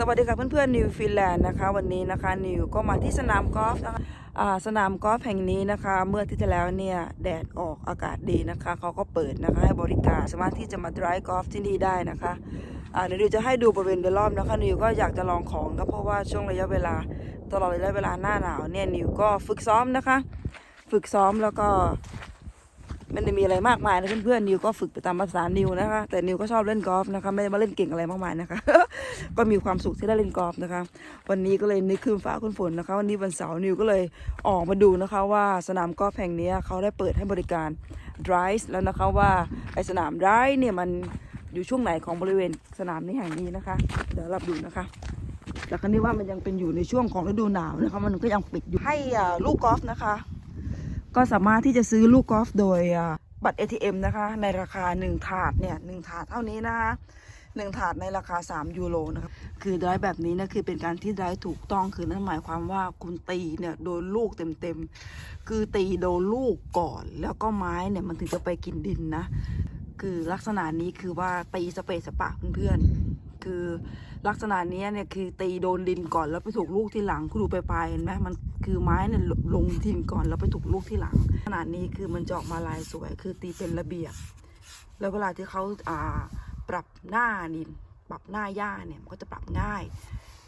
สวัสดีค่ะเพื่อนๆนิวฟินแลนด์นะคะ วันนี้นะคะนิวก็มาที่สนามกอล์ฟนะคะสนามกอล์ฟแห่งนี้นะคะ เมื่อที่ที่แล้วเนี่ยแดดออกอากาศดีนะคะเขาก็เปิดนะคะให้บริการสามารถที่จะมาดรายกอล์ฟที่นี่ได้นะคะเดี๋ยวนิวจะให้ดูบริเวณโดยรอบนะคะนิวก็อยากจะลองของก็เพราะว่าช่วงระยะเวลาตลอดระยะเวลาหน้าหนาวเนี่ยนิวก็ฝึกซ้อมนะคะ ฝึกซ้อมแล้วก็ ไม่ได้มีอะไรมากมายนะเพื่อนๆนิวก็ฝึกไปตามภาษานิวนะคะ แต่นิวก็ชอบเล่นกอล์ฟนะคะไม่ได้มาเล่นเก่งอะไรมากมายนะคะ ก็มีความสุขที่ได้เล่นกอล์ฟนะคะ วันนี้ก็เลยนึกคืนฟ้าคืนฝนนะคะ วันนี้วันเสาร์นิวก็เลยออกมาดูนะคะว่าสนามกอล์ฟแห่งนี้เขาได้เปิดให้บริการ drive แล้วนะคะว่าไอสนาม drive เนี่ยมันอยู่ช่วงไหนของบริเวณสนามนี้แห่งนี้นะคะ เดี๋ยวเราดูนะคะแต่ครั้นี้ว่ามันยังเป็นอยู่ในช่วงของฤดูหนาวนะคะ มันก็ยังปิดอยู่ให้ลูกกอล์ฟนะคะ ก็สามารถที่จะซื้อลูกกอล์ฟโดยบัตร ATM นะคะ ในราคา 1 ถาดเนี่ยหถาดเท่านี้นะคะหนึ่งถาดในราคา 3 ยูโรนะครับคือได้แบบนี้นะคือเป็นการที่ได้ถูกต้องคือนั่นหมายความว่าคุณตีเนี่ยโดนลูกเต็มๆ คือตีโดนลูกก่อน แล้วก็ไม้เนี่ยมันถึงจะไปกินดินนะ คือลักษณะนี้คือว่าตีสเปซสปะเพื่อนๆ คือลักษณะนี้เนี่ยคือตีโดนดินก่อนแล้วไปถูกลูกที่หลังคุณดูไปลายๆเห็นไหมมัน คือไม้เนี่ยลงดินก่อนแล้วไปถูกลูกที่หลัง ขนาดนี้คือมันจะออกมาลายสวย คือตีเป็นระเบียบ แล้วเวลาที่เขาอ่าปรับหน้าดิน ปรับหน้าหญ้าเนี่ยมันก็จะปรับง่าย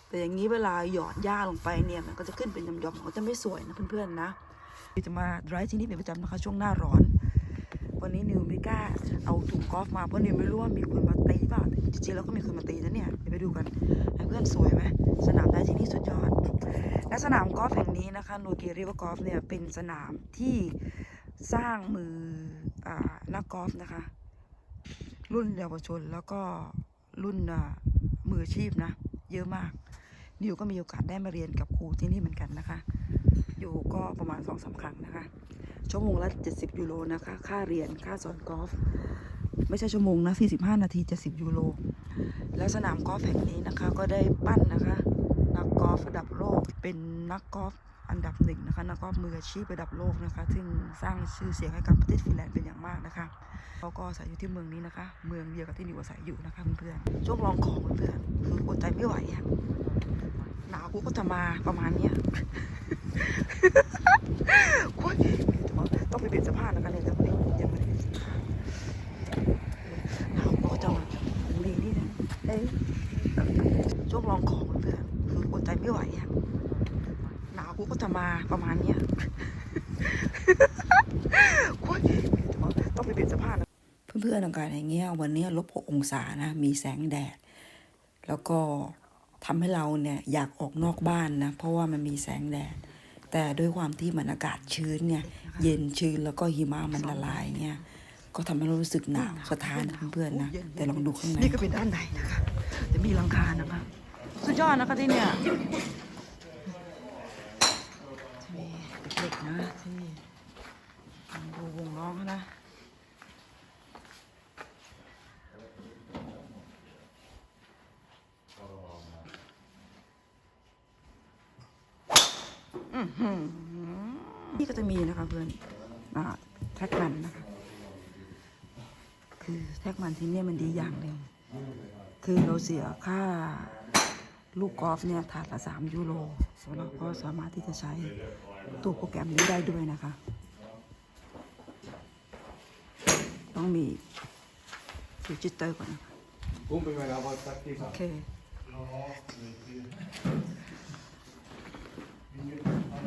แต่อย่างนี้เวลาหยอดหญ้าลงไปเนี่ยมันก็จะขึ้นเป็นยอมๆมันก็จะไม่สวยนะเพื่อนๆนะจะมาดรายที่นี่เป็นประจำนะคะช่วงหน้าร้อน วันนี้นิวไม่กล้าเอาถุงกอล์ฟมาเพราะนิวไม่รู้ว่ามีคนมาตีเปล่าจริงๆแล้วก็มีคนมาตีนะเนี่ยไปดูกัน สนามกอล์ฟแห่งนี้นะคะโนเกียริเวอร์กอล์ฟเนี่ยเป็นสนามที่สร้างมืออานักกอล์ฟนะคะ รุ่นเยาวชนแล้วก็รุ่นมืออาชีพนะ เยอะมาก นิวก็มีโอกาสได้มาเรียนกับครูที่นี่เหมือนกันนะคะ อยู่ก็ประมาณสองสามครั้งนะคะ ชั่วโมงละ 70 ยูโรนะคะ ค่าเรียนค่าสอนกอล์ฟไม่ใช่ชั่วโมงนะ45 นาที 70 ยูโร แล้วสนามกอล์ฟแห่งนี้นะคะก็ได้ปั้นนะคะ นักกอล์ฟระดับโลก เป็นนักกอล์ฟอันดับหนึ่งนะคะนักกอล์ฟมืออาชีพระดับโลกนะคะซึ่งสร้างชื่อเสียงให้กับประเทศฟินแลนด์เป็นอย่างมากนะคะเขาก็อาศัยอยู่ที่เมืองนี้นะคะ เมืองเดียวกับที่นิวอาศัยอยู่นะคะเพื่อนๆช่วงลองของเพื่อนๆคืออดใจไม่ไหวอะหนาวกูก็จะมาประมาณเนี้ยโอ๊ยต้องไปเปลี่ยนเสื้อผ้านะคะเนี่ยแต่วันนี้ยังไม่ได้เปลี่ยนเสื้อผ้าหนาวก็จะมาลีนี่นะเอ้ยช่วงลองของเพื่อนๆ ไม่ไหวอะหนาวกูก็จะมาประมาณเนี้ยโอ๊ยต้องไปเปลี่ยนเสื้อผ้านะเพื่อนๆอากาศอย่างเงี้ยวันนี้ลบหกองศานะ มีแสงแดด แล้วก็ทำให้เราเนี่ยอยากออกนอกบ้านนะ เพราะว่ามันมีแสงแดด แต่ด้วยความที่มันอากาศชื้นเนี่ย เย็นชื้นแล้วก็หิมะมันละลายเนี่ย ก็ทำให้เรารู้สึกหนาวสะท้านนะเพื่อนๆนะ แต่ลองดูข้างในนี่ก็เป็นด้านในนะคะ จะมีหลังคานะคะสุด ยอดนะคะที่เนี่ยมีเด็กๆนะที่ดูวงน้องนะนี่ก็จะมีนะคะเพื่อนอ่าแท็กมันนะคะ คือแท็กมันที่เนี่ยมันดีอย่างหนึ่งคือเราเสียค่า ลูกกอล์ฟเนี่ยถาดละสามยูโรเราก็สามารถที่จะใช้ตัวโปรแกรมนี้ได้ด้วยนะคะ ต้องมีดิจิตอลก่อนนะคะ Kumpi meillä on voittaa โอ kisaa. เค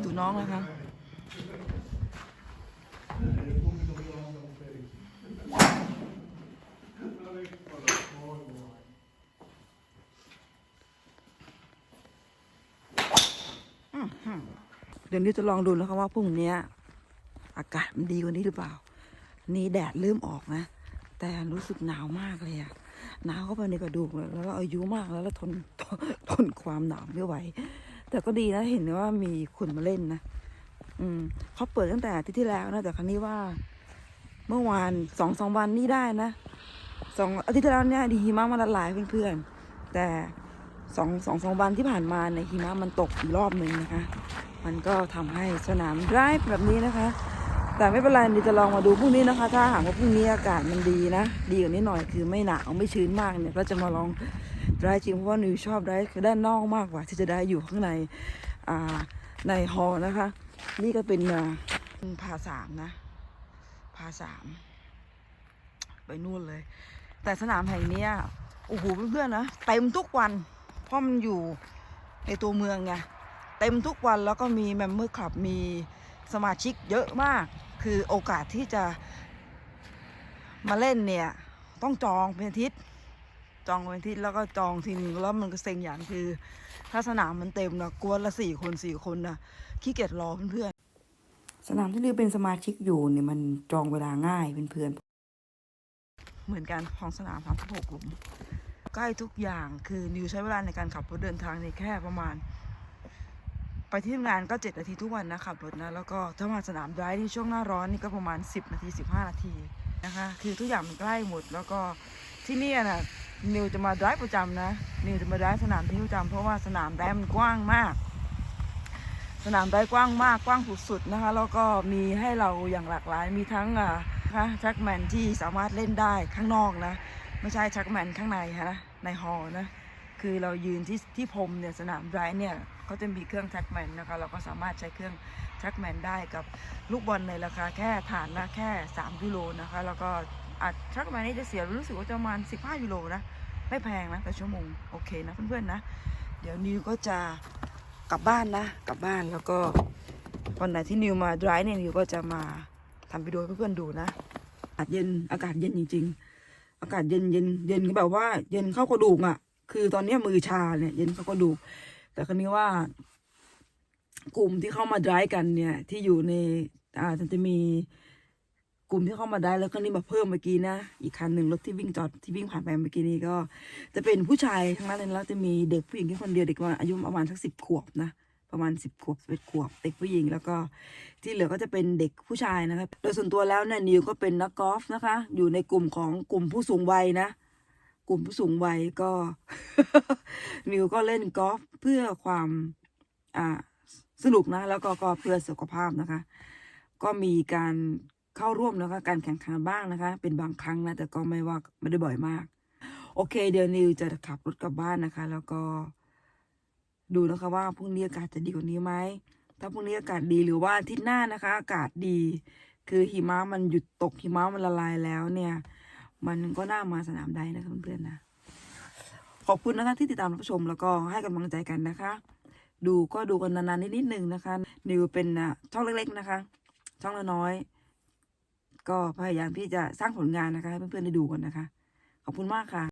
ดูน้องนะคะ ดี๋ยวนี้จะลองดูนะคะว่าพรุ่งนี้อากาศมันดีกว่านี้หรือเปล่า นี่แดดเริ่มออกนะ แต่รู้สึกหนาวมากเลยอะหนาวเข้าไปในกระดูกเลยแล้วเราอายุมากแล้วแล้วทนทนทนความหนาวไม่ไหว แต่ก็ดีนะเห็นว่ามีคนมาเล่นนะอืมเขาเปิดตั้งแต่อาที่ที่แล้วนะแต่ครั้งนี้ว่า เมื่อวานสองสองวันนี่ได้นะสองอาทิตย์ที่แล้วเนี่ยดีหิมะมันละลายเพื่อนๆแต่สองสองสองวันที่ผ่านมาเนี่ยหิมะมันตกอีกรอบหนึ่งนะคะ มันก็ทำให้สนามไร้แบบนี้นะคะ แต่ไม่เป็นไรเดี๋ยวจะลองมาดูพรุ่งนี้นะคะ ถ้าหากว่าพรุ่งนี้อากาศมันดีนะ ดีกว่านี้หน่อยคือไม่หนาวไม่ชื้นมากเนี่ยก็จะมาลองได้จริงเพราะว่านิวชอบได้คือด้านนอกมากกว่า ที่จะได้อยู่ข้างในอ่าในฮอลนะคะ นี่ก็เป็นอ่าพาสามนะพาสามไปนู่นเลย แต่สนามแห่งเนี้ยโอ้โหเพื่อนๆนะเต็มทุกวันเพราะมันอยู่ในตัวเมืองไง เต็มทุกวันแล้วก็มีแมมเบอร์คลับมีสมาชิกเยอะมาก คือโอกาสที่จะมาเล่นเนี่ย ต้องจองเป็นอาทิตย์จองเป็นอาทิตย์แล้วก็จองทีนึงแล้วมันก็เซ็งอย่างคือ ถ้าสนามมันเต็มนะกวนละสี่คนสี่คนนะขี้เกียจรอเพื่อนสนามที่นิวเป็นสมาชิกอยู่เนี่ยมันจองเวลาง่ายเพื่อน เหมือนกันของสนามพังหกหลุม ใกล้ทุกอย่างคือนิวใช้เวลาในการขับรถเดินทางในแค่ประมาณ ไปที่ทำงานก็เจ็ดนาทีทุกวันนะขับรถนะ แล้วก็ถ้ามาสนามไดรฟ์ที่ช่วงหน้าร้อนนี่ก็ประมาณ 10 นาที 15 นาทีนะคะ คือทุกอย่างมันใกล้หมด แล้วก็ที่นี่นะนิวจะมาไดร์ประจำนะ นิวจะมาไดร์สนามที่ประจำเพราะว่าสนามไดร์มันกว้างมาก สนามไดร์กว้างมากกว้างสุดๆนะคะ แล้วก็มีให้เราอย่างหลากหลายมีทั้งอ่าแทร็กแมนที่สามารถเล่นได้ข้างนอกนะ ไม่ใช่แท็กแมนข้างในฮะในฮอล์นะคือเรายืนที่ที่พรมเนี่ยสนามไดร์เนี่ย เขาจะมีเครื่องแท็กแมนนะคะ เราก็สามารถใช้เครื่องแท็กแมนได้กับลูกบอลในราคาแค่ฐานละแค่ 3ยูโรนะคะ แล้วก็อัดแท็กแมนนี่จะเสียรู้สึกว่าจะประมาณ 15ยูโรนะ ไม่แพงนะต่อชั่วโมง โอเคนะเพื่อนๆนะ เดี๋ยวนิวก็จะกลับบ้านนะ กลับบ้านแล้วก็วันไหนที่นิวมาดรฟ์เนี่ยนิวก็จะมาทำวิดีโอให้เพื่อนๆดูนะอากาศเย็นอากาศเย็นจริง ๆ อากาศเย็นเย็นเย็นก็แบบว่า เย็นเข้ากระดูกอะ คือตอนนี้มือชาเนี่ยเย็นเข้ากระดูก แต่ครั้นี้ว่ากลุ่มที่เข้ามาดรฟ์กันเนี่ย ที่อยู่ในอ่าจะมีกลุ่มที่เข้ามาได้แล้วก็นี่มาเพิ่มเมื่อกี้นะอีกคันหนึ่งรถที่วิ่งจอดที่วิ่งผ่านไปเมื่อกี้นี้ก็ จะเป็นผู้ชายทั้งนั้นเลยแล้วจะมีเด็กผู้หญิงแค่คนเดียวเด็กประมาณอายุประมาณสักสิบขวบนะประมาณสิบขวบสิบเอ็ดขวบเด็กผู้หญิงแล้วก็ที่เหลือก็จะเป็นเด็กผู้ชายนะครับโดยส่วนตัวแล้วเนี่ยนิวก็เป็นนักกอล์ฟนะคะ อยู่ในกลุ่มของกลุ่มผู้สูงวัยนะ กลุ่มผู้สูงวัยก็นิวก็เล่นกอล์ฟเพื่อความอ่าสนุกนะ แล้วก็ก็เพื่อสุขภาพนะคะ ก็มีการเข้าร่วมนะคะการแข่งขันบ้างนะคะ เป็นบางครั้งนะแต่ก็ไม่ว่าไม่ได้บ่อยมาก โอเค เดี๋ยวนิวจะขับรถกลับบ้านนะคะ แล้วก็ ดูนะคะว่าพรุ่งนี้อากาศจะดีกว่านี้ไหมถ้าพรุ่งนี้อากาศดีหรือว่าอาทิตย์หน้านะคะ อากาศดี คือหิมะมันหยุดตกหิมะมันละลายแล้วเนี่ย มันก็น่ามาสนามได้นะคะเพื่อนๆนะ ขอบคุณนะคะที่ติดตามรับชมแล้วก็ให้กำลังใจกันนะคะ ดูก็ดูกันนานๆนิดๆหนึ่งนะคะ นิวเป็นอะช่องเล็ก ๆนะคะ ช่องละน้อย ก็พยายามที่จะสร้างผลงานนะคะให้เพื่อนๆได้ดูกันนะคะ ขอบคุณมากค่ะ